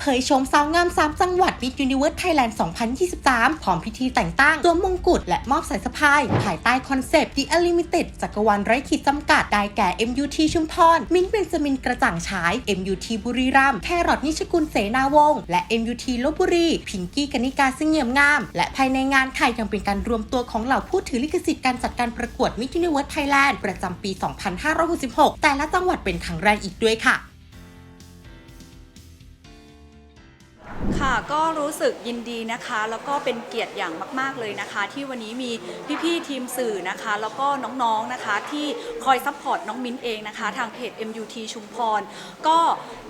เผยโฉมสาวงาม3จังหวัด Miss Universe Thailand 2023 พร้อมพิธีแต่งตั้งตัวมงกุฎและมอบสายสะพาย ภายใต้คอนเซปต์ The Unlimited จักรวาลไร้ขีดจำกัด ได้แก่ MUT ชุมพร มิ้นท์เบนจามินกระจ่างฉาย MUT บุรีรัมย์แครอทนิชกุลเสนาวงศ์และ MUT ลบบุรี พิงกี้กนิกาซึ่งเงียมงาม และภายในงานค่ะยังเป็นการรวมตัวของเหล่าผู้ถือลิขสิทธิ์การจัดการประกวด Miss Universe Thailand ประจำปี 2566 แต่ละจังหวัดเป็นครั้งแรกอีกด้วยค่ะ ค่ะก็รู้สึกยินดีนะคะ แล้วก็เป็นเกียรติอย่างมาก ๆเลยนะคะ ที่วันนี้มีพี่ๆทีมสื่อนะคะ แล้วก็น้องๆนะคะที่คอยซัพพอร์ตน้องมิ้นเองนะคะ ทางเพจ MUT ชุมพร ก็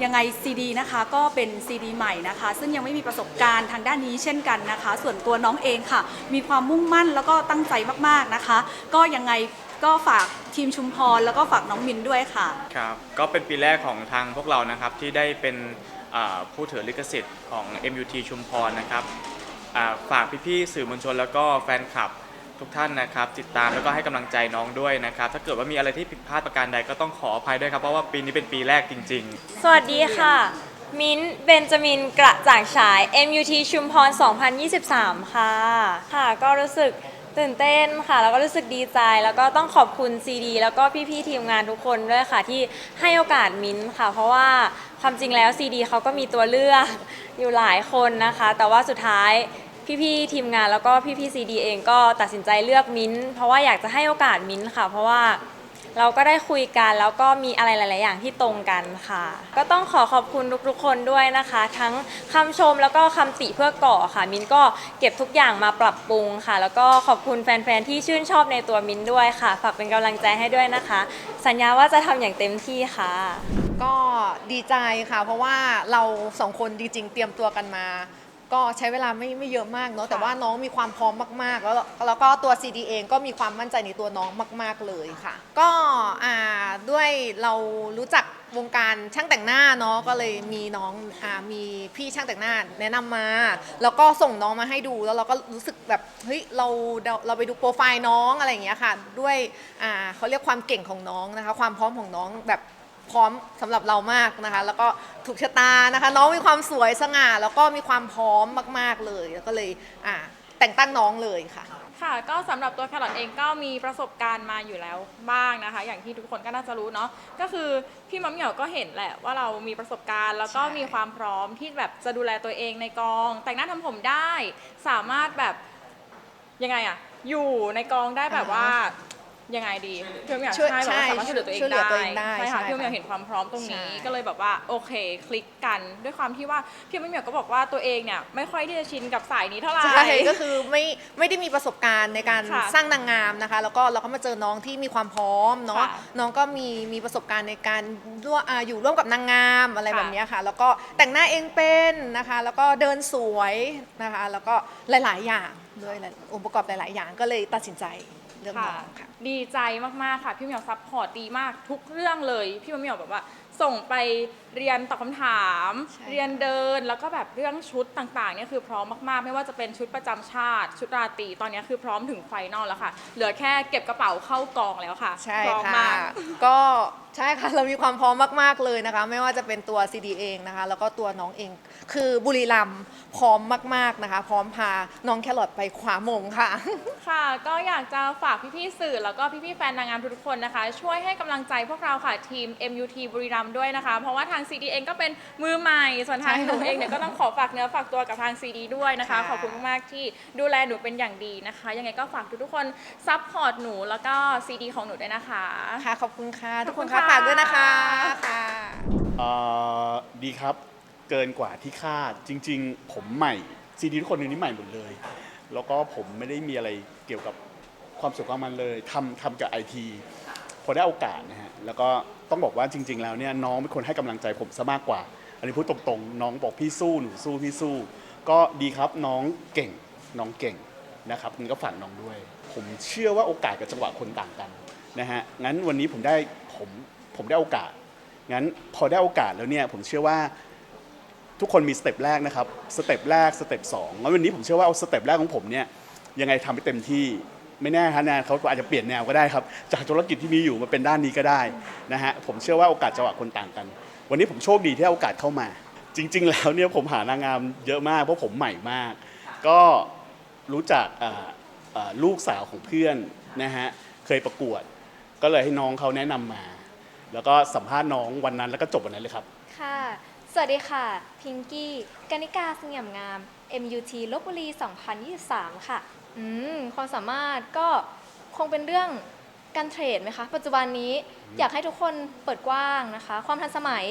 ยังไงซีดีนะคะก็เป็นซีดีใหม่นะคะ ซึ่งยังไม่มีประสบการณ์ทางด้านนี้เช่นกันนะคะ ส่วนตัวน้องเองค่ะ มีความมุ่งมั่นแล้วก็ตั้งใจมากๆนะคะ ก็ยังไงก็ฝากทีมชุมพรแล้วก็ฝากน้องมินด้วยค่ะ ครับ ก็เป็นปีแรกของทางพวกเรานะครับที่ได้เป็น ผู้ถือลิขสิทธิ์ของ MUT ชุมพรนะครับฝากพี่ๆสื่อมวลชนแล้วก็แฟนคลับทุกท่านนะครับ ติดตามแล้วก็ให้กำลังใจน้องด้วยนะครับ ถ้าเกิดว่ามีอะไรที่ผิดพลาดประการใดก็ต้องขออภัยด้วยครับ เพราะว่าปีนี้เป็นปีแรกจริง ๆ สวัสดีค่ะ มิ้นเบนจามินกระจ่างฉาย MUT ชุมพร 2023 ค่ะ ค่ะ ก็รู้สึกตื่นเต้นค่ะ แล้วก็รู้สึกดีใจ แล้วก็ต้องขอบคุณซีดีแล้วก็พี่ๆทีมงานทุกคนด้วยค่ะ ที่ให้โอกาสมิ้นค่ะ เพราะว่า ความจริงแล้วซีดีเขาก็มีตัวเลือกอยู่หลายคนนะคะ แต่ว่าสุดท้ายพี่ๆทีมงานแล้วก็พี่ๆซีดีเองก็ตัดสินใจเลือกมิ้นท์เพราะว่าอยากจะให้โอกาสมิ้นท์ค่ะ เพราะว่าเราก็ได้คุยกันแล้วก็มีอะไรหลาย ๆ อย่างที่ตรงกันค่ะ ก็ต้องขอขอบคุณทุก ๆ คนด้วยนะคะ ทั้งคำชมแล้วก็คำติเพื่อก่อค่ะ มินก็เก็บทุกอย่างมาปรับปรุงค่ะ แล้วก็ขอบคุณแฟน ๆ ที่ชื่นชอบในตัวมินด้วยค่ะ ฝากเป็นกำลังใจให้ด้วยนะคะ สัญญาว่าจะทำอย่างเต็มที่ค่ะ ก็ดีใจค่ะ เพราะว่าเราสองคนจริงๆเตรียมตัวกันมา ก็ใช้เวลาไม่ไม่เยอะมากเนาะแต่ว่าน้องมีความพร้อมมากๆ แล้วแล้วก็ตัว CD เองก็มีความมั่นใจในตัวน้องมาก ๆเลยค่ะ ก็อ่าด้วยเรารู้จักวงการช่างแต่งหน้าเนาะก็เลยมีน้องอ่ามีพี่ช่างแต่งหน้าแนะนำมา แล้วก็ส่งน้องมาให้ดูแล้วเราก็รู้สึกแบบเฮ้ยเราเราเราไปดูโปรไฟล์น้องอะไรอย่างเงี้ยค่ะ ด้วยอ่าเขาเรียกความเก่งของน้องนะคะ ความพร้อมของน้องแบบ พร้อมสำหรับเรามากนะคะ แล้วก็ถูกชะตานะคะ น้องมีความสวยสง่า แล้วก็มีความพร้อมมาก ๆเลย แล้วก็เลยอ่าแต่งตั้งน้องเลยค่ะ ค่ะ ก็สำหรับตัวแครอทเองก็มีประสบการณ์มาอยู่แล้วบ้างนะคะ อย่างที่ทุกคนก็น่าจะรู้เนาะ ก็คือพี่มัมเหมียวก็เห็นแหละว่าเรามีประสบการณ์ แล้วก็ใช่มีความพร้อมที่แบบจะดูแลตัวเองในกอง แต่งหน้าทำผมได้ สามารถแบบยังไงอะอยู่ในกองได้แบบว่า ยังไงดีพี่มัมเหมียวช่วยใช่แบบว่าสามารถใช่ช่วยเหลือตัวเองช่วยเหลือได้ตัวเองได้ใช่ค่ะใช่พี่มัมเหมียวค่ะเห็นความพร้อมตรงนี้ใช่ก็เลยแบบว่าโอเคคลิกกันด้วยความที่ว่าพี่มัมเหมียวก็บอกว่าตัวเองเนี่ยไม่ค่อยที่จะชินกับสายนี้เท่าไหร่ ใช่ก็คือไม่ไม่ได้มีประสบการณ์ในการค่ะสร้างนางงามนะคะ แล้วก็เราก็มาเจอน้องที่มีความพร้อมเนาะค่ะน้องก็มีมีประสบการณ์ในการร่วมอ่าอยู่ร่วมกับนางงามอะไรค่ะ แบบเนี้ยค่ะ แล้วก็แต่งหน้าเองเป็นนะคะ แล้วก็เดินสวยนะคะ แล้วก็หลาย ๆ อย่างด้วยหลายองค์ประกอบหลาย ๆ อย่างก็เลยตัดสินใจ เลือกน้องค่ะ ดีใจมากๆค่ะ พี่เหมียวซัพพอร์ตดีมากทุกเรื่องเลย พี่เหมียวแบบว่าส่งไปเรียนตอบคำถาม ใช่ เรียนเดินแล้วก็แบบเรื่องชุดต่างๆเนี่ยคือพร้อมมากๆ ไม่ว่าจะเป็นชุดประจำชาติ ชุดราตรีตอนนี้คือพร้อมถึงไฟนอลแล้วค่ะ เหลือแค่เก็บกระเป๋าเข้ากองแล้วค่ะใช่พร้อมค่ะ มาก ก็ใช่ค่ะ เรามีความพร้อมมาก ๆ เลยนะคะ ไม่ว่าจะเป็นตัวซีดีเองนะคะ แล้วก็ตัวน้องเอง คือบุรีรัมย์พร้อมมาก ๆ นะคะ พร้อมพาน้องแครอทไปคว้ามงค่ะ ค่ะ ก็อยากจะฝากพี่ๆสื่อแล้วก็พี่ๆแฟนนางงามทุกๆคนนะคะ ช่วยให้กำลังใจพวกเราค่ะทีม MUT บุรีรัมย์ด้วยนะคะ เพราะว่าทาง CD เองก็เป็นมือใหม่ ส่วนทางใช่หนูเองเนี่ยก็ต้องขอฝากเนื้อฝากตัวกับทาง CD ด้วยนะคะค่ะขอบคุณมากๆที่ดูแลหนูเป็นอย่างดีนะคะ ยังไงก็ฝากทุกๆคนซัพพอร์ตหนูแล้วก็ CD ของหนูด้วยนะคะ ค่ะขอบคุณค่ะ ทุกคนขอบคุณค่ะค่ะฝากด้วยนะคะค่ะเอ่อดีครับเกินกว่าที่คาดจริง ๆ ผมใหม่ ซีดีทุกคนในนี้ใหม่หมดเลย แล้วก็ผมไม่ได้มีอะไรเกี่ยวกับความสุขความมันเลยทำทำกับไอทีพอได้โอกาสนะฮะแล้วก็ ต้องบอกว่าจริง ๆ แล้วเนี่ยน้องเป็นคนให้กำลังใจผมซะมากกว่า อันนี้พูดตรงๆ น้องบอกพี่สู้หนูสู้พี่สู้ ก็ดีครับน้องเก่งน้องเก่งนะครับงั้นก็ฝากน้องด้วย ผมเชื่อว่าโอกาสกับจังหวะคนต่างกันนะฮะงั้นวันนี้ผมได้ผมผมได้โอกาส งั้นพอได้โอกาสแล้วเนี่ยผมเชื่อว่าทุกคนมีสเต็ปแรกนะครับสเต็ปแรกสเต็ปสองงั้นวันนี้ผมเชื่อว่าเอาสเต็ปแรกของผมเนี่ยยังไงทำให้เต็มที่ ไม่แน่ฮะแนนเขาอาจจะเปลี่ยนแนวก็ได้ครับ จากธุรกิจที่มีอยู่มาเป็นด้านนี้ก็ได้นะฮะผมเชื่อว่าโอกาสจังหวะคนต่างกัน วันนี้ผมโชคดีที่ได้โอกาสเข้ามา จริง ๆ แล้วเนี่ยผมหานางงามเยอะมากเพราะผมใหม่มาก ก็รู้จักลูกสาวของเพื่อนนะฮะเคยประกวด ก็เลยให้น้องเขาแนะนำมา แล้วก็สัมภาษณ์น้องวันนั้นแล้วก็จบวันนั้นเลยครับค่ะ สวัสดีค่ะพิงกี้กนิกาสง่ำงาม MUT ลบบุรี 2023 ค่ะ อืมความสามารถก็คงเป็นเรื่องการเทรดไหมคะ ปัจจุบันนี้อยากให้ทุกคนเปิดกว้างนะคะ ความทันสมัย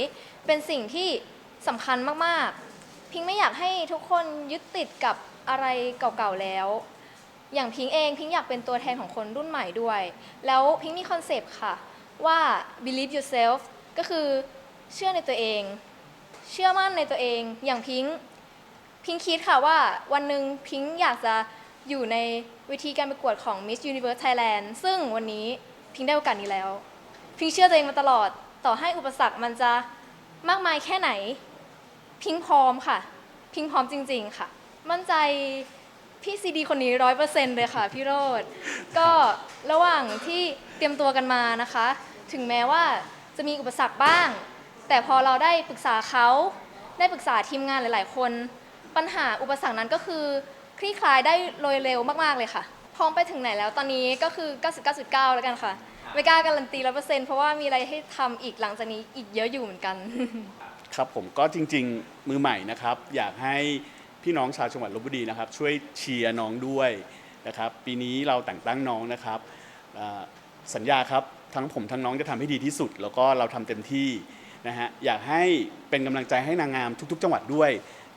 เป็นสิ่งที่สำคัญมากๆ พิงไม่อยากให้ทุกคนยึดติดกับอะไรเก่าๆแล้ว อย่างพิงเองพิงอยากเป็นตัวแทนของคนรุ่นใหม่ด้วย แล้วพิงมีคอนเซปต์ค่ะ ว่า believe yourself ก็คือเชื่อในตัวเอง เชื่อมั่นในตัวเอง อย่างพิงค์พิงค์คิดค่ะว่าวันหนึ่งพิงค์อยากจะ อยู่ในเวทีการประกวดของ Miss Universe Thailand ซึ่งวันนี้พิงค์ได้โอกาสนี้แล้ว พิงค์เชื่อตัวเองมาตลอดต่อให้อุปสรรคมันจะมากมายแค่ไหน พิงค์พร้อมค่ะ พิงค์พร้อมจริง ๆ ค่ะ มั่นใจพี่ซีดีคนนี้ร้อยเปอร์เซ็นต์เลยค่ะพี่โรดก็ระหว่างที่เตรียมตัวกันมานะคะ ถึงแม้ว่าจะมีอุปสรรคบ้าง แต่พอเราได้ปรึกษาเขาได้ปรึกษาทีมงานหลาย ๆ คน ปัญหาอุปสรรคนั้นก็คือ คลี่คลายได้โดยเร็วมากๆเลยค่ะ พร้อมไปถึงไหนแล้วตอนนี้ก็คือ 99.9 แล้วกันค่ะ ไม่กล้าการันตีร้อเปอร์เซ็นต์เพราะว่ามีอะไรให้ทำอีกหลังจากนี้อีกเยอะอยู่เหมือนกัน ครับผมก็จริง ๆ มือใหม่นะครับ อยากให้พี่น้องชาวจังหวัดลบบุรีนะครับ ช่วยเชียร์น้องด้วยนะครับ ปีนี้เราแต่งตั้งน้องนะครับอ่าสัญญาครับทั้งผมทั้งน้องจะทำให้ดีที่สุด แล้วก็เราทำเต็มที่นะฮะอยากให้เป็นกำลังใจให้นางงามทุก ๆ จังหวัดด้วย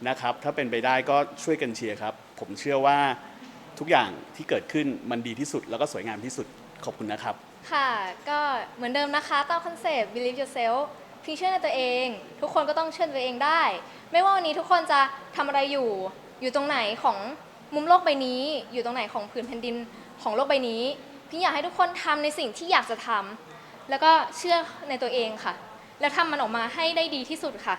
นะครับ ถ้าเป็นไปได้ก็ช่วยกันเชียร์ครับ ผมเชื่อว่าทุกอย่างที่เกิดขึ้นมันดีที่สุด แล้วก็สวยงามที่สุดขอบคุณนะครับ ค่ะ ก็เหมือนเดิมนะคะตามคอนเซปต์ believe yourself พิงเชื่อในตัวเอง ทุกคนก็ต้องเชื่อในตัวเองได้ ไม่ว่าวันนี้ทุกคนจะทำอะไรอยู่ อยู่ตรงไหนของมุมโลกใบนี้ อยู่ตรงไหนของผืนแผ่นดินของโลกใบนี้พิงอยากให้ทุกคนทำในสิ่งที่อยากจะทำแล้วก็เชื่อในตัวเองค่ะ แล้วทำมันออกมาให้ได้ดีที่สุดค่ะ